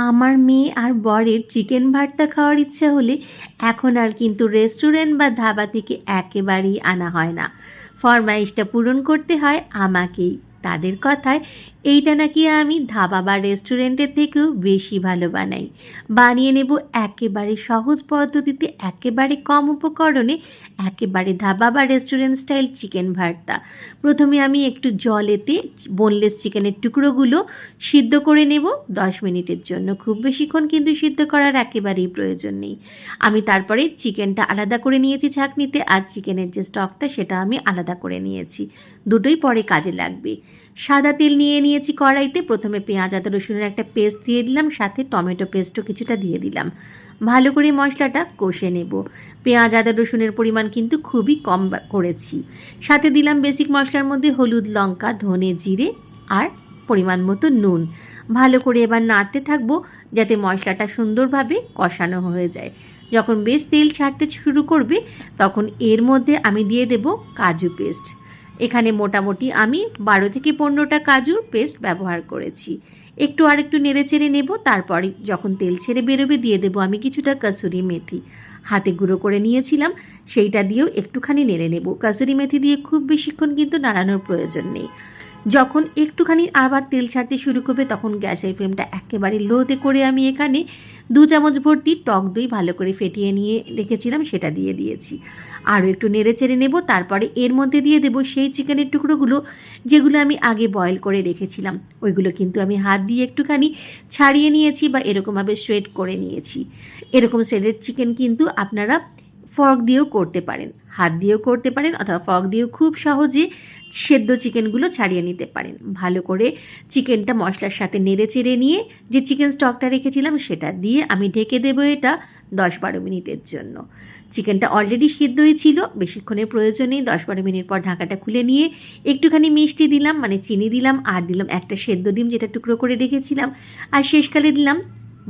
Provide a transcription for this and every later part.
আমার মেয়ে আর বরের চিকেন ভর্তা খাওয়ার ইচ্ছা হলে এখন আর কিন্তু রেস্টুরেন্ট বা ধাবা থেকে একেবারেই আনা হয় না। ফরমাইশটা পূরণ করতে হয় আমাকেই। তাদের কথায় এইটা নাকি আমি ধাবা বা রেস্টুরেন্টের থেকেও বেশি ভালো বানাই। বানিয়ে নেব একেবারে সহজ পদ্ধতিতে, একেবারে কম উপকরণে, একেবারে ধাবা বা রেস্টুরেন্ট স্টাইল চিকেন ভর্তা। প্রথমে আমি একটু জলেতে বোনলেস চিকেনের টুকরোগুলো সিদ্ধ করে নেব দশ মিনিটের জন্য। খুব বেশিক্ষণ কিন্তু সিদ্ধ করার একেবারেই প্রয়োজন নেই। আমি তারপরে চিকেনটা আলাদা করে নিয়েছি ছাঁকনিতে, আর চিকেনের যে স্টকটা সেটা আমি আলাদা করে নিয়েছি। দুটোই পরে কাজে লাগবে। সাদা তেল নিয়ে নিয়েছি কড়াইতে। প্রথমে পেঁয়াজ, আদা, রসুনের একটা পেস্ট দিয়ে দিলাম, সাথে টমেটো পেস্টও কিছুটা দিয়ে দিলাম। ভালো করে মশলাটা কষে নেব। পেঁয়াজ, আদা, রসুনের পরিমাণ কিন্তু খুবই কম করেছি। সাথে দিলাম বেসিক মশলার মধ্যে হলুদ, লঙ্কা, ধনে জিরে আর পরিমাণ মতো নুন। ভালো করে এবার নাড়তে থাকব যাতে মশলাটা সুন্দরভাবে কষানো হয়ে যায়। যখন বেশ তেল ছাড়তে শুরু করবে, তখন এর মধ্যে আমি দিয়ে দেব কাজু পেস্ট। এখানে মোটামুটি আমি বারো থেকে পনেরোটা কাজুর পেস্ট ব্যবহার করেছি। একটু আর একটু নেড়ে চেড়ে নেব, তারপরে যখন তেল ছেড়ে বেরোবে দিয়ে দেবো আমি কিছুটা কাসুরি মেথি। হাতে গুঁড়ো করে নিয়েছিলাম, সেইটা দিয়েও একটুখানি নেড়ে নেব। কাসুরি মেথি দিয়ে খুব বেশিক্ষণ কিন্তু নাড়ানোর প্রয়োজন নেই। যখন একটুখানি আবার তেল ছাড়তে শুরু করবে, তখন গ্যাসের ফ্লেমটা একেবারে লোতে করে আমি এখানে দু চামচ ভর্তি টক দই ভালো করে ফেটিয়ে নিয়ে রেখেছিলাম, সেটা দিয়ে দিয়েছি। আরও একটু নেড়ে চেড়ে নেব, তারপরে এর মধ্যে দিয়ে দেব সেই চিকেনের টুকরোগুলো যেগুলো আমি আগে বয়েল করে রেখেছিলাম। ওইগুলো কিন্তু আমি হাত দিয়ে একটুখানি ছাড়িয়ে নিয়েছি বা এরকমভাবে শ্রেড করে নিয়েছি। এরকম শ্রেডের চিকেন কিন্তু আপনারা ফর্ক দিয়েও করতে পারেন, হাত দিয়েও করতে পারেন অথবা ফর্ক দিয়েও খুব সহজে সেদ্ধ চিকেনগুলো ছাড়িয়ে নিতে পারেন। ভালো করে চিকেনটা মশলার সাথে নেড়ে চেড়ে নিয়ে যে চিকেন স্টকটা রেখেছিলাম সেটা দিয়ে আমি ঢেকে দেবো এটা দশ বারো মিনিটের জন্য। চিকেনটা অলরেডি সিদ্ধই ছিল, বেশিক্ষণের প্রয়োজন নেই, দশ বারো মিনিট পর ঢাকাটা খুলে নিয়ে একটুখানি মিষ্টি দিলাম মানে চিনি দিলাম, আর দিলাম একটা সেদ্ধ ডিম যেটা টুকরো করে রেখেছিলাম, আর শেষকালে দিলাম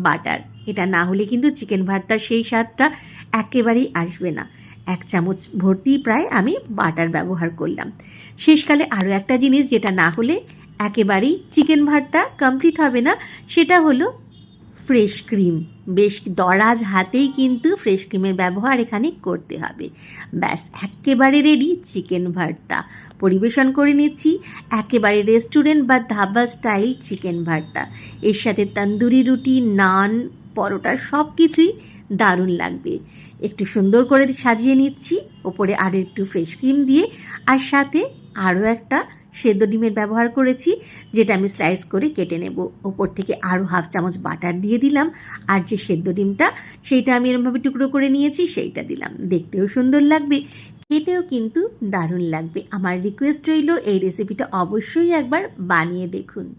বাটার। এটা না হলে কিন্তু চিকেন ভর্তার সেই স্বাদটা একেবারেই আসবে না। এক চামচ ভর্তি প্রায় আমি বাটার ব্যবহার করলাম। শেষকালে আরও একটা জিনিস যেটা না হলে একেবারেই চিকেন ভর্তা কমপ্লিট হবে না, সেটা হলো ফ্রেশ ক্রিম বেশ দরাজ হাতেই কিন্তু ফ্রেশ ক্রিমের ব্যবহার এখানে করতে হবে। ব্যাস, একেবারে রেডি চিকেন ভর্তা পরিবেশন করে নিচ্ছি, একেবারে রেস্টুরেন্ট বা ধাবা স্টাইল চিকেন ভর্তা এর সাথে তন্দুরি রুটি, নান, পরোটা সব কিছুই দারুণ লাগবে। একটু সুন্দর করে সাজিয়ে নিচ্ছি, ওপরে আরও একটু ফ্রেশ ক্রিম দিয়ে, আর সাথে আরও একটা সেদ্ধ ডিমের ব্যবহার করেছি, যেটা আমি স্লাইস করে কেটে নেব। ওপর থেকে আরও হাফ চামচ বাটার দিয়ে দিলাম, আর যে সেদ্ধ ডিমটা, সেইটা আমি এরমভাবে টুকরো করে নিয়েছি, সেইটা দিলাম। দেখতেও সুন্দর লাগবে, খেতেও কিন্তু দারুণ লাগবে। আমার রিকোয়েস্ট রইল, এই রেসিপিটা অবশ্যই একবার বানিয়ে দেখুন।